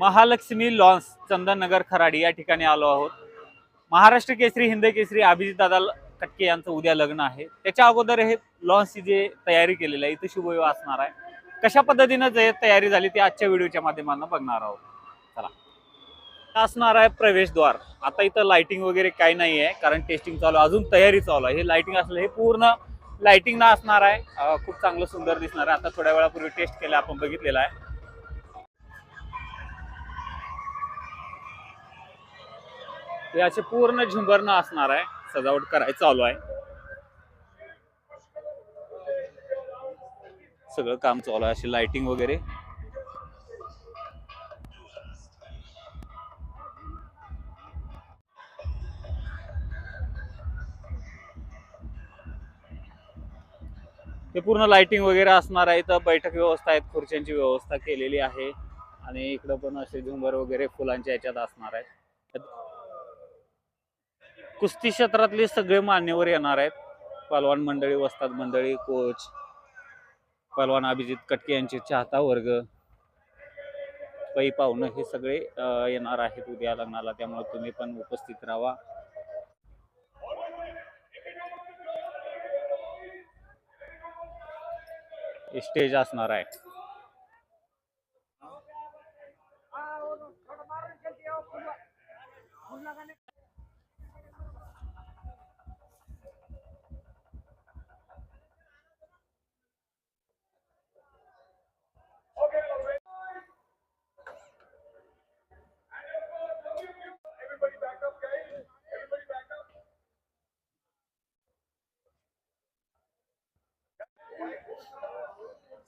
Mahalakshmi lawns Chandannagar Kharadi या ठिकाणी आलो आहोत. महाराष्ट्र केसरी हिंद केसरी अभिजितदादा कटके यांचं उद्या लग्न आहे. त्याच्या अगोदर हे लॉन्सची जे तयारी केलेली आहे इथं शुभविवाह असणार आहे. कशा पद्धतीनं जे तयारी झाली ती आजच्या व्हिडिओच्या माध्यमातून बघणार आहोत. चला. असणार आहे प्रवेशद्वार. आता इथं लाइटिंग वगैरे काही नाही आहे कारण टेस्टिंग चालू आहे. अजून तयारी चालू आहे. हे लाइटिंग असलं हे पूर्ण लाइटिंग ना असणार आहे. खूप चांगलं सुंदर दिसणार आहे. आता थोड्या वेळापूर्वी टेस्ट केलं आपण बघितलेलं आहे. हे असे पूर्ण झुंबरणं असणार आहे. सजावट करायचं चालू आहे. सगळं काम चालू आहे. अशी लाइटिंग वगैरे. ते पूर्ण लाइटिंग वगैरे असणार आहे. तर बैठक व्यवस्था आहेत. खुर्च्यांची व्यवस्था केलेली आहे. आणि इकडं पण असे झुंबर वगैरे फुलांच्या याच्यात असणार आहेत. कुस्ती क्षेत्रातले सगळे मान्यवर येणार आहेत. पलवान मंडळी वस्ताद मंडळी कोच पलवान अभिजित कटके यांचे चाहता वर्ग पै पाहुणं हे सगळे येणार आहेत उद्या लग्नाला. त्यामुळे तुम्ही पण उपस्थित राहा. स्टेज असणार आहे.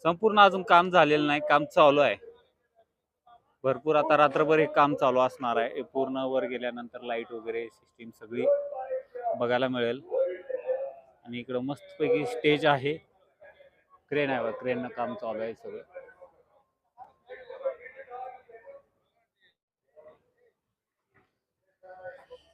संपूर्ण अजून काम झालेलं नाही काम चालू आहे. भरपूर आता रात्रभर हे काम चालू असणार आहे. पूर्ण वर गेल्यानंतर लाइट वगैरे सिस्टीम सगळी बघायला मिळेल. आणि इकडं मस्तपैकी स्टेज आहे. क्रेन आहे क्रेननं काम चालू आहे सगळं.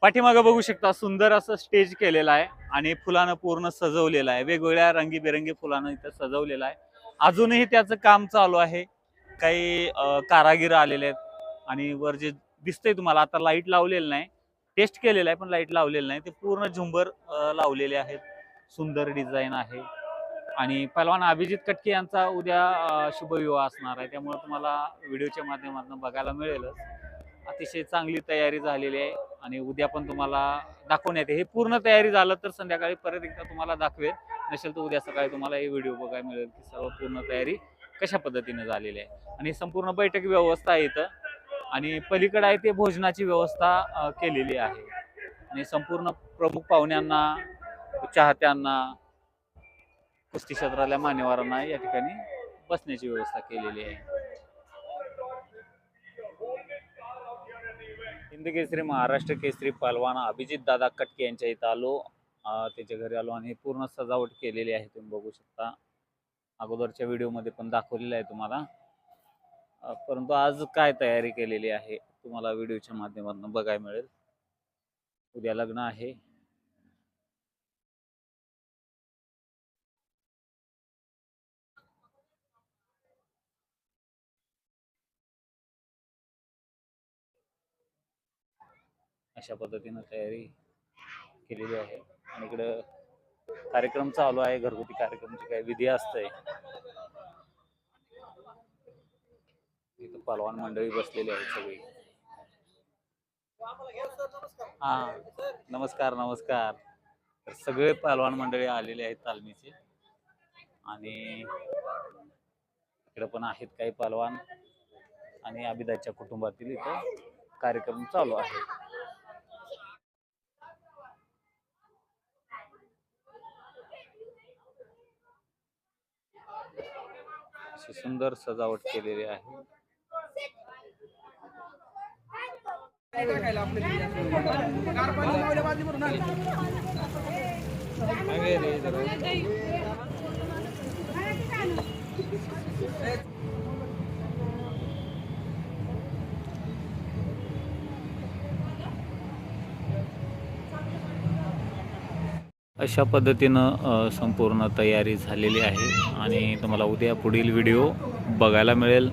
पाठीमागं बघू शकता सुंदर असं स्टेज केलेलं आहे. आणि फुलानं पूर्ण सजवलेलं आहे. वेगवेगळ्या रंगीबेरंगी फुलानं इथं सजवलेलं आहे. अजूनही त्याचं काम चालू आहे. काही कारागीर आलेले आहेत आणि वर जे दिसतंय तुम्हाला आता लाइट लावलेलं नाही. टेस्ट केलेलं आहे पण लाइट लावलेलं नाही. ते पूर्ण झुंबर लावलेले आहेत. सुंदर डिझाईन आहे. आणि पहलवान अभिजित कटके यांचा उद्या शुभविवाह असणार आहे. त्यामुळे तुम्हाला व्हिडिओच्या माध्यमातून बघायला मिळेलच. अतिशय चांगली तयारी झालेली आहे आणि उद्या पण तुम्हाला दाखवण्यात येते हे पूर्ण तयारी झालं तर संध्याकाळी परत एकदा तुम्हाला दाखवेल. नसेल तर उद्या सकाळी तुम्हाला हे व्हिडिओ बघायला मिळेल की सर्व पूर्ण तयारी कशा पद्धतीने झालेली आहे. आणि संपूर्ण बैठक व्यवस्था आहे इथं. आणि पलीकडे आहे ते भोजनाची व्यवस्था केलेली आहे. आणि संपूर्ण प्रमुख पाहुण्यांना चाहत्यांना कुस्ती क्षेत्रातल्या मान्यवरांना या ठिकाणी बसण्याची व्यवस्था केलेली आहे. हिंद केसरी महाराष्ट्र केसरी पहलवान अभिजित दादा कटके यांच्या इथं आलो. त्याच्या घरी आलो आणि पूर्ण सजावट केलेली आहे तुम्ही बघू शकता. अगोदरच्या व्हिडिओमध्ये पण दाखवलेलं आहे तुम्हाला. परंतु आज काय तयारी केलेली आहे तुम्हाला व्हिडिओच्या माध्यमातून बघायला मिळेल. उद्या लग्न आहे. अशा पद्धतीनं तयारी केलेली आहे. आणि इकडं कार्यक्रम चालू आहे घरगुती कार्यक्रमची काही विधी असतंय इथं पलवान मंडळी बसलेली आहे सगळी. हा नमस्कार नमस्कार. तर सगळे पहलवान मंडळी आलेले आहेत तालमीचे. आणि इकडे पण आहेत काही पहलवान आणि अभिदाच्या कुटुंबातील इथं कार्यक्रम चालू आहे. अशी सुंदर सजावट केलेली आहे. अशा पद्धतीनं संपूर्ण तयारी झालेली आहे आणि तुम्हाला उद्या पुढील व्हिडिओ बघायला मिळेल.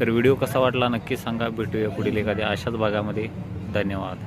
तर व्हिडिओ कसा वाटला नक्की सांगा. भेटूया पुढील एखाद्या अशाच भागामध्ये. धन्यवाद.